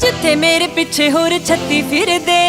ਜਿੱਥੇ ਮੇਰੇ ਪਿੱਛੇ ਹੋਰ ਛੱਤੀ ਫਿਰਦੇ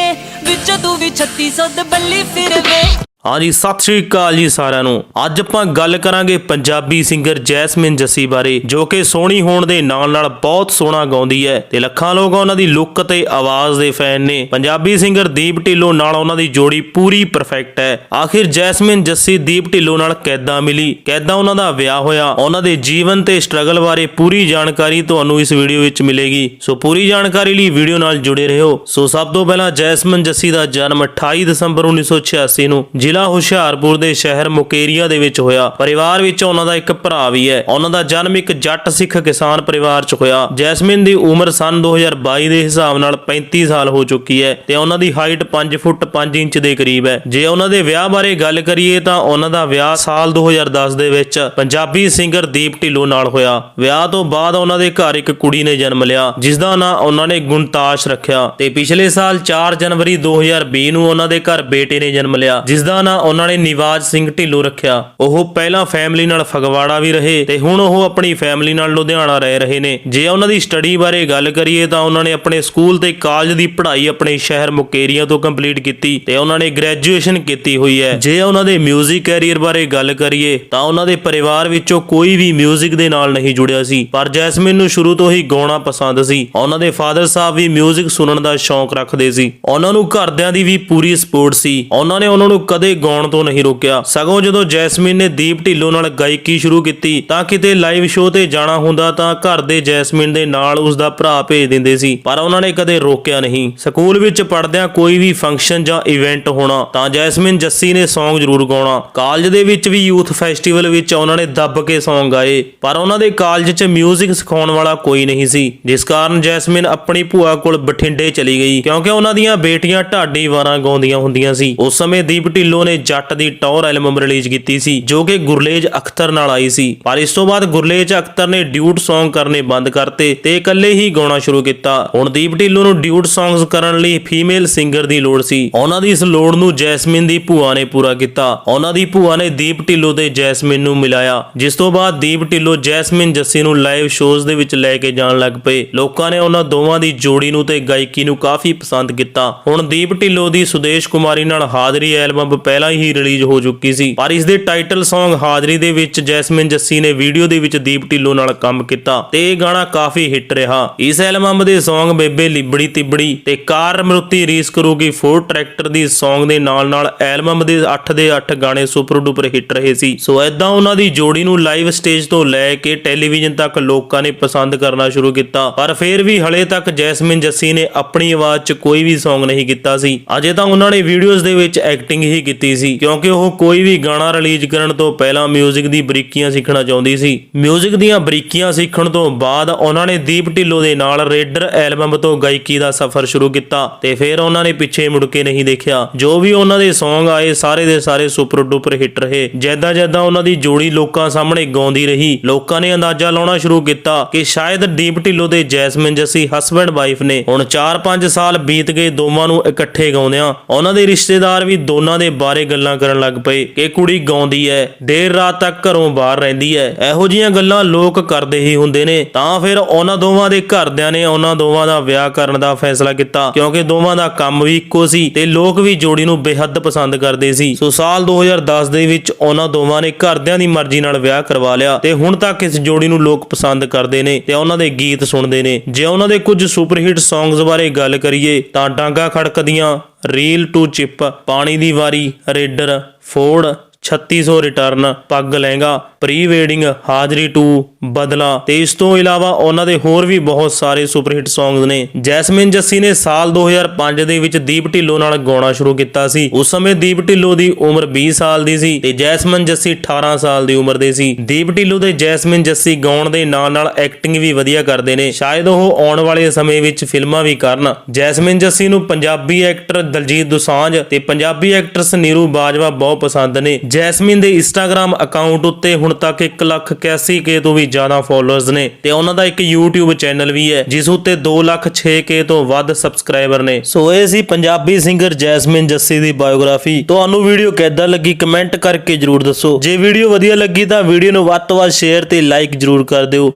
ਵਿੱਚੋਂ ਤੂੰ ਵੀ ਛੱਤੀ ਸੁੱਧ ਬੱਲੀ ਫਿਰਵੇ ਹਾਂਜੀ, ਸਤਿ ਸ਼੍ਰੀ ਅਕਾਲ ਜੀ ਸਾਰਿਆਂ ਨੂੰ। ਅੱਜ ਆਪਾਂ ਗੱਲ ਕਰਾਂਗੇ ਪੰਜਾਬੀ ਸਿੰਗਰ ਜੈਸਮਿਨ ਜੱਸੀ ਬਾਰੇ, ਜੋ ਕਿ ਸੋਹਣੀ ਹੋਣ ਦੇ ਨਾਲ ਨਾਲ ਬਹੁਤ ਸੋਹਣਾ ਗਾਉਂਦੀ ਹੈ ਤੇ ਲੱਖਾਂ ਲੋਕ ਉਹਨਾਂ ਦੀ ਲੁੱਕ ਤੇ ਆਵਾਜ਼ ਦੇ ਫੈਨ ਨੇ। ਪੰਜਾਬੀ ਸਿੰਗਰ ਦੀਪ ਢਿੱਲੋਂ ਨਾਲ ਉਹਨਾਂ ਦੀ ਜੋੜੀ ਪੂਰੀ ਪਰਫੈਕਟ ਹੈ। ਆਖਿਰ ਜੈਸਮਿਨ ਜੱਸੀ ਦੀਪ ਢਿੱਲੋਂ ਨਾਲ ਕਿੱਦਾਂ ਮਿਲੀ? ਕਿੱਦਾਂ ਉਹਨਾਂ ਦਾ ਵਿਆਹ ਹੋਇਆ? ਉਹਨਾਂ ਦੇ ਜੀਵਨ ਤੇ ਸਟਰਗਲ ਬਾਰੇ ਪੂਰੀ ਜਾਣਕਾਰੀ ਤੁਹਾਨੂੰ ਇਸ ਵੀਡੀਓ ਵਿੱਚ ਮਿਲੇਗੀ। ਸੋ ਪੂਰੀ ਜਾਣਕਾਰੀ ਲਈ ਵੀਡੀਓ ਨਾਲ ਜੁੜੇ ਰਹੋ। ਸੋ ਸਭ ਤੋਂ ਪਹਿਲਾਂ ਜੈਸਮਿਨ ਜੱਸੀ ਦਾ ਜਨਮ 28 ਦਸੰਬਰ 1986 ਨੂੰ ਜ਼ਿਲ੍ਹਾ ਹੁਸ਼ਿਆਰਪੁਰ ਦੇ ਸ਼ਹਿਰ ਮੁਕੇਰੀਆ ਦੇ ਵਿੱਚ ਹੋਇਆ। ਪਰਿਵਾਰ ਵਿੱਚ ਉਹਨਾਂ ਦਾ ਇੱਕ ਭਰਾ ਵੀ ਹੈ। ਉਹਨਾਂ ਦਾ ਜਨਮ ਇੱਕ ਜੱਟ ਸਿੱਖ ਕਿਸਾਨ ਪਰਿਵਾਰ 'ਚ ਹੋਇਆ। ਜੈਸਮਿਨ ਦੀ ਉਮਰ ਸਨ 2022 ਦੇ ਹਿਸਾਬ ਨਾਲ 35 ਸਾਲ ਹੋ ਚੁੱਕੀ ਹੈ ਤੇ ਉਹਨਾਂ ਦੀ ਹਾਈਟ 5 ਫੁੱਟ 5 ਇੰਚ ਦੇ ਕਰੀਬ ਹੈ। ਜੇ ਉਹਨਾਂ ਦੇ ਵਿਆਹ ਬਾਰੇ ਗੱਲ ਕਰੀਏ ਤਾਂ ਉਹਨਾਂ ਦਾ ਵਿਆਹ ਸਾਲ 2010 ਦੇ ਵਿੱਚ ਪੰਜਾਬੀ ਸਿੰਗਰ ਦੀਪ ਢਿੱਲੋਂ ਨਾਲ ਹੋਇਆ। ਵਿਆਹ ਤੋਂ ਬਾਅਦ ਉਹਨਾਂ ਦੇ ਘਰ ਇੱਕ ਕੁੜੀ ਨੇ ਜਨਮ ਲਿਆ, ਜਿਸ ਦਾ ਨਾਂ ਉਹਨਾਂ ਨੇ ਗੁਣਤਾਸ਼ ਰੱਖਿਆ। ਤੇ ਪਿਛਲੇ ਸਾਲ 4 ਜਨਵਰੀ 2020 ਨੂੰ ਉਹਨਾਂ ਦੇ ਘਰ ਬੇਟੇ ਨੇ ਜਨਮ ਲਿਆ, ਜਿਸ ਦਾ ਨਾਂ ਉਹਨਾਂ ਨੇ ਨਿਵਾਜ ਸਿੰਘ ਢਿੱਲੋਂ ਰੱਖਿਆ ਉਹ ਪਹਿਲਾਂ ਫੈਮਿਲੀ ਨਾਲ ਫਗਵਾੜਾ ਵੀ ਰਹੇ ਤੇ ਹੁਣ ਉਹ ਆਪਣੀ ਫੈਮਿਲੀ ਨਾਲ ਲੁਧਿਆਣਾ ਰਹਿ ਰਹੇ ਨੇ ਜੇ ਉਹਨਾਂ ਦੀ ਸਟੱਡੀ ਬਾਰੇ ਗੱਲ ਕਰੀਏ ਤਾਂ ਉਹਨਾਂ ਨੇ ਆਪਣੇ ਸਕੂਲ ਤੇ ਕਾਲਜ ਦੀ ਪੜ੍ਹਾਈ ਆਪਣੇ ਸ਼ਹਿਰ ਮੁਕੇਰੀਆ ਤੋਂ ਕੰਪਲੀਟ ਕੀਤੀ ਤੇ ਉਹਨਾਂ ਨੇ ਗ੍ਰੈਜੂਏਸ਼ਨ ਕੀਤੀ ਹੋਈ ਹੈ ਜੇ ਉਹਨਾਂ ਦੇ 뮤직 ਕੈਰੀਅਰ ਬਾਰੇ ਗੱਲ ਕਰੀਏ ਤਾਂ ਉਹਨਾਂ ਦੇ ਪਰਿਵਾਰ ਵਿੱਚੋਂ ਕੋਈ ਵੀ 뮤직 ਦੇ ਨਾਲ ਨਹੀਂ ਜੁੜਿਆ ਸੀ ਪਰ ਜੈਸਮਿਨ ਨੂੰ ਸ਼ੁਰੂ ਤੋਂ ਹੀ ਗਾਉਣਾ ਪਸੰਦ ਸੀ ਉਹਨਾਂ ਦੇ ਫਾਦਰ ਸਾਹਿਬ ਵੀ 뮤직 ਸੁਣਨ ਦਾ ਸ਼ੌਂਕ ਰੱਖਦੇ ਸੀ ਉਹਨਾਂ ਨੂੰ ਘਰਦਿਆਂ ਦੀ ਵੀ ਪੂਰੀ ਸਪੋਰਟ ਸੀ ਉਹਨਾਂ ਨੇ ਉਹਨਾਂ ਨੂੰ ਕਦੇ ਗਾਉਣ ਤੋਂ ਨਹੀਂ ਰੋਕਿਆ। ਸਗੋਂ ਜਦੋਂ ਜੈਸਮਿਨ ਨੇ ਦੀਪ ਢਿੱਲੋਂ ਨਾਲ ਗਾਇਕੀ ਸ਼ੁਰੂ ਕੀਤੀ, ਤਾਂ ਕਿਤੇ ਲਾਈਵ ਸ਼ੋਅ ਤੇ ਜਾਣਾ ਹੁੰਦਾ ਤਾਂ ਘਰ ਦੇ ਜੈਸਮਿਨ ਦੇ ਨਾਲ ਉਸ ਦਾ ਭਰਾ ਭੇਜ ਦਿੰਦੇ ਸੀ, ਪਰ ਉਹਨਾਂ ਨੇ ਕਦੇ ਰੋਕਿਆ ਨਹੀਂ। ਸਕੂਲ ਵਿੱਚ ਪੜ੍ਹਦਿਆਂ ਕੋਈ ਵੀ ਫੰਕਸ਼ਨ ਜਾਂ ਇਵੈਂਟ ਹੋਣਾ, ਤਾਂ ਜੈਸਮਿਨ ਜੱਸੀ ਨੇ Song ਜ਼ਰੂਰ ਗਾਉਣਾ। ਕਾਲਜ ਦੇ ਵਿੱਚ ਵੀ ਯੂਥ ਫੈਸਟੀਵਲ ਵਿੱਚ ਉਹਨਾਂ ਨੇ ਦੱਬ ਕੇ Song ਗਾਏ, ਪਰ ਉਹਨਾਂ ਦੇ ਕਾਲਜ 'ਚ 뮤직 ਸਿਖਾਉਣ ਵਾਲਾ ਕੋਈ ਨਹੀਂ ਸੀ, ਜਿਸ ਕਾਰਨ ਜੈਸਮਿਨ ਆਪਣੀ ਭੂਆ ਕੋਲ ਬਠਿੰਡੇ ਚਲੀ ਗਈ, ਕਿਉਂਕਿ ਉਹਨਾਂ ਦੀਆਂ ਬੇਟੀਆਂ ਢਾਡੀ ਵਾਰਾਂ ਗਾਉਂਦੀਆਂ ਹੁੰਦੀਆਂ ਸੀ। ਉਸ ਸਮੇਂ ਦੀਪ ਢਿੱਲੋਂ ਨੇ ਜੱਟ ਦੀ ਟੌਰ ਐਲਬਮ ਰਿਲੀਜ਼ ਕੀਤੀ ਸੀ, ਜੋ ਕਿ ਗੁਰਲੇਜ ਅਖਤਰ ਨਾਲ ਆਈ ਸੀ। ਪਰ ਇਸ ਤੋਂ ਬਾਅਦ ਗੁਰਲੇਜ ਅਖਤਰ ਨੇ ਡਿਊਟ Song ਕਰਨੇ ਬੰਦ ਕਰਤੇ ਤੇ ਇਕੱਲੇ ਹੀ ਗਾਉਣਾ ਸ਼ੁਰੂ ਕੀਤਾ। ਹੁਣ ਦੀਪ ਢਿੱਲੋਂ ਨੂੰ ਡਿਊਟ Songs ਕਰਨ ਲਈ ਫੀਮੇਲ ਸਿੰਗਰ ਦੀ ਲੋੜ ਸੀ। ਉਹਨਾਂ ਦੀ ਇਸ ਲੋੜ ਨੂੰ ਜੈਸਮਿਨ ਦੀ ਭੂਆ ਨੇ ਪੂਰਾ ਕੀਤਾ। ਉਹਨਾਂ ਦੀ ਭੂਆ ਨੇ ਦੀਪ ਢਿੱਲੋਂ ਤੇ ਜੈਸਮਿਨ ਨੂੰ ਮਿਲਾਇਆ। ਜਿਸ ਤੋਂ ਬਾਅਦ ਦੀਪ ਢਿੱਲੋਂ ਜੈਸਮਿਨ, ਜੱਸੀ ਨੂੰ ਲਾਈਵ ਸ਼ੋਜ਼ ਦੇ ਵਿੱਚ ਲੈ ਕੇ ਜਾਣ ਲੱਗ ਪਏ। ਲੋਕਾਂ ਨੇ ਉਹਨਾਂ ਦੋਵਾਂ ਦੀ ਜੋੜੀ ਨੂੰ ਤੇ ਗਾਇਕੀ ਨੂੰ ਕਾਫੀ ਪਸੰਦ ਕੀਤਾ। ਹੁਣ ਦੀਪ ਢਿੱਲੋਂ ਦੀ ਸੁਦੇਸ਼ ਕੁਮਾਰੀ ਨਾਲ ਹਾਜ਼ਰੀ ਐਲਬਮ ਪਹਿਲਾਂ ਹੀ ਰਿਲੀਜ਼ ਹੋ ਚੁੱਕੀ ਸੀ। ਪਰ ਇਸ ਦੇ ਟਾਈਟਲ Song ਹਾਜ਼ਰੀ ਦੇ ਵਿੱਚ ਜੈਸਮਿਨ ਜੱਸੀ ਨੇ ਵੀਡੀਓ ਦੇ ਵਿੱਚ ਦੀਪ ਢਿੱਲੋਂ ਨਾਲ ਕੰਮ ਕੀਤਾ ਤੇ ਇਹ ਗਾਣਾ ਕਾਫੀ ਹਿੱਟ ਰਿਹਾ। ਇਸ ਐਲਬਮ ਦੇ Song ਬੇਬੇ ਲਿਬੜੀ ਤਿਬੜੀ ਤੇ ਕਾਰ ਮਰੁਤੀ ਰੀਸ ਕਰੂਗੀ ਫੋਰ ਟਰੈਕਟਰ ਦੀ Song ਦੇ ਨਾਲ ਨਾਲ ਐਲਬਮ ਦੇ 8 ਦੇ 8 ਗਾਣੇ ਸੁਪਰ ਡੂਪਰ ਹਿੱਟ ਰਹੇ ਸੀ। ਸੋ ਐਦਾਂ ਉਹਨਾਂ ਦੀ ਜੋੜੀ ਨੂੰ ਲਾਈਵ ਸਟੇਜ ਤੋਂ ਲੈ ਕੇ ਟੈਲੀਵਿਜ਼ਨ ਤੱਕ ਲੋਕਾਂ ਨੇ ਪਸੰਦ ਕਰਨਾ ਸ਼ੁਰੂ ਕੀਤਾ। ਪਰ ਫਿਰ ਵੀ ਹਲੇ ਤੱਕ ਜੈਸਮਿਨ ਜੱਸੀ ਨੇ ਆਪਣੀ ਆਵਾਜ਼ 'ਚ ਕੋਈ ਵੀ Song ਨਹੀਂ ਕੀਤਾ ਸੀ। ਅਜੇ ਤਾਂ ਉਹਨਾਂ ਨੇ ਵੀਡੀਓਜ਼ ਦੇ ਵਿੱਚ ਐਕਟਿੰਗ ਹੀ ਕੀਤੀ ਸੀ ਕਿਉਂਕਿ ਉਹ ਕੋਈ ਵੀ ਗਾਣਾ ਰਿਲੀਜ਼ ਕਰਨ ਤੋਂ ਪਹਿਲਾਂ 뮤직 ਦੀ ਬਰੀਕੀਆਂ ਸਿੱਖਣਾ ਚਾਹੁੰਦੀ ਸੀ 뮤직 ਦੀਆਂ ਬਰੀਕੀਆਂ ਸਿੱਖਣ ਤੋਂ ਬਾਅਦ ਉਹਨਾਂ ਨੇ ਦੀਪ ਢਿੱਲੋਂ ਦੇ ਨਾਲ ਰੇਡਰ ਐਲਬਮ ਤੋਂ ਗਾਇਕੀ ਦਾ ਸਫ਼ਰ ਸ਼ੁਰੂ ਕੀਤਾ ਤੇ ਫਿਰ ਉਹਨਾਂ ਨੇ ਪਿੱਛੇ ਮੁੜ ਕੇ ਨਹੀਂ ਦੇਖਿਆ ਜੋ ਵੀ ਉਹਨਾਂ ਦੇ Song ਆਏ ਸਾਰੇ ਦੇ ਸਾਰੇ ਸੁਪਰ ਡੂਪਰ ਹਿੱਟ ਰਹੇ ਜੈਦਾਂ ਜੈਦਾਂ ਉਹਨਾਂ ਦੀ ਜੋੜੀ ਲੋਕਾਂ ਸਾਹਮਣੇ ਗਾਉਂਦੀ ਰਹੀ ਲੋਕਾਂ ਨੇ ਅੰਦਾਜ਼ਾ ਲਾਉਣਾ ਸ਼ੁਰੂ ਕੀਤਾ ਕਿ ਸ਼ਾਇਦ ਦੀਪ ਢਿੱਲੋਂ ਤੇ ਜੈਸਮਿਨ ਜੱਸੀ ਹਸਬੰਡ ਵਾਈਫ ਨੇ ਹੁਣ 4-5 ਸਾਲ ਬੀਤ ਗਏ ਦੋਵਾਂ ਨੂੰ ਇਕੱਠੇ ਗਾਉਂਦਿਆਂ ਉਹਨਾਂ ਦੇ ਰਿਸ਼ਤੇਦਾਰ ਵੀ ਦੋਨਾਂ ਦੇ ਬਾਰੇ ਗੱਲਾਂ ਕਰਨ ਲੱਗ ਪਏ। ਕਿ ਕੁੜੀ ਗਾਉਂਦੀ ਹੈ ਦੇਰ ਰਾਤ ਤੱਕ ਘਰੋਂ ਬਾਹਰ ਰਹਿੰਦੀ ਹੈ ਇਹੋ ਜੀਆਂ ਗੱਲਾਂ ਲੋਕ ਕਰਦੇ ਹੀ ਹੁੰਦੇ ਨੇ। ਤਾਂ ਫਿਰ ਉਹਨਾਂ ਦੋਵਾਂ ਦੇ ਘਰਦਿਆਂ ਨੇ ਉਹਨਾਂ ਦੋਵਾਂ ਦਾ ਵਿਆਹ ਕਰਨ ਦਾ ਫੈਸਲਾ ਕੀਤਾ। ਕਿਉਂਕਿ ਦੋਵਾਂ ਦਾ ਕੰਮ ਵੀ ਇੱਕੋ ਸੀ ਤੇ ਲੋਕ ਵੀ ਜੋੜੀ ਨੂੰ ਬੇਹੱਦ ਪਸੰਦ ਕਰਦੇ ਸੀ। ਸੋ ਸਾਲ 2010 ਦੇ ਵਿੱਚ ਉਹਨਾਂ ਦੋਵਾਂ ਨੇ ਘਰਦਿਆਂ ਦੀ ਮਰਜ਼ੀ ਨਾਲ ਵਿਆਹ ਕਰਵਾ ਲਿਆ ਤੇ ਹੁਣ ਤੱਕ ਇਸ ਜੋੜੀ ਨੂੰ ਲੋਕ ਪਸੰਦ ਕਰਦੇ ਨੇ ਤੇ ਉਹਨਾਂ ਦੇ ਗੀਤ ਸੁਣਦੇ ਨੇ। ਜੇ ਉਹਨਾਂ ਦੇ ਕੁਝ ਸੁਪਰਹਿੱਟ Songs ਬਾਰੇ ਗੱਲ ਕਰੀਏ ਤਾਂ ਡਾਂਗਾ ਖੜਕਦੀਆਂ ਰੀਲ ਟੂ ਚਿਪ ਪਾਣੀ ਦੀ ਵਾਰੀ ਰੇਡਰ ਫੋੜ। 3600 ਰਿਟਰਨ ਪੱਗ ਲਹਿੰਗਾ ਪ੍ਰੀ ਵੇਡਿੰਗ ਹਾਜ਼ਰੀ 2 ਬਦਲਾ। ਤੇ ਇਸ ਤੋਂ ਇਲਾਵਾ ਉਹਨਾਂ ਦੇ ਹੋਰ ਵੀ ਬਹੁਤ ਸਾਰੇ ਸੁਪਰਹਿੱਟ Songs ਨੇ। ਜੈਸਮਿਨ ਜੱਸੀ ਨੇ ਸਾਲ 2005 ਦੇ ਵਿੱਚ ਦੀਪ ਢਿੱਲੋਂ ਨਾਲ ਗਾਉਣਾ ਸ਼ੁਰੂ ਕੀਤਾ ਸੀ। ਉਸ ਸਮੇਂ ਦੀਪ ਢਿੱਲੋਂ ਦੀ ਉਮਰ 20 ਸਾਲ ਦੀ ਸੀ ਤੇ ਜੈਸਮਿਨ ਜੱਸੀ 18 ਸਾਲ ਦੀ ਉਮਰ ਦੇ ਸੀ। ਦੀਪ ਢਿੱਲੋਂ ਤੇ ਜੈਸਮਿਨ ਜੱਸੀ ਗਾਉਣ ਦੇ ਨਾਲ ਨਾਲ ਐਕਟਿੰਗ ਵੀ ਵਧੀਆ ਕਰਦੇ ਨੇ। ਸ਼ਾਇਦ ਉਹ ਆਉਣ ਵਾਲੇ ਸਮੇਂ ਵਿੱਚ ਫਿਲਮਾਂ ਵੀ ਕਰਨ। ਜੈਸਮਿਨ ਜੱਸੀ ਨੂੰ ਪੰਜਾਬੀ ਐਕਟਰ ਦਲਜੀਤ ਦੁਸਾਂਝ ਤੇ ਪੰਜਾਬੀ ਐਕਟਰਸ ਨੀਰੂ ਬਾਜਵਾ ਬਹੁਤ ਪਸੰਦ ਨੇ ਜੈਸਮੀਨ ਦੇ ਇੰਸਟਾਗ੍ਰam ਅਕਾਊਂਟ ਉੱਤੇ ਹੁਣ ਤੱਕ 1,81,000 ਤੋਂ ਵੀ ਜ਼ਿਆਦਾ ਫਾਲੋਅਰਸ ਨੇ ਤੇ ਉਹਨਾਂ ਦਾ ਇੱਕ YouTube ਚੈਨਲ ਵੀ ਹੈ ਜਿਸ ਉੱਤੇ 2,06,000 ਤੋਂ ਵੱਧ ਸਬਸਕ੍ਰਾਈਬਰ ਨੇ। ਸੋ ਇਹ ਸੀ ਪੰਜਾਬੀ ਸਿੰਗਰ ਜੈਸਮੀਨ ਜੱਸੀ ਦੀ ਬਾਇਓਗ੍ਰਾਫੀ ਤੁਹਾਨੂੰ ਵੀਡੀਓ ਕਿੱਦਾਂ ਲੱਗੀ ਕਮੈਂਟ ਕਰਕੇ ਜਰੂਰ ਦੱਸੋ। ਜੇ ਵੀਡੀਓ ਵਧੀਆ ਲੱਗੀ ਤਾਂ ਵੀਡੀਓ ਨੂੰ ਵੱਧ ਤੋਂ ਵੱਧ ਸ਼ੇਅਰ ਤੇ ਲਾਈਕ ਜਰੂਰ ਕਰ ਦਿਓ।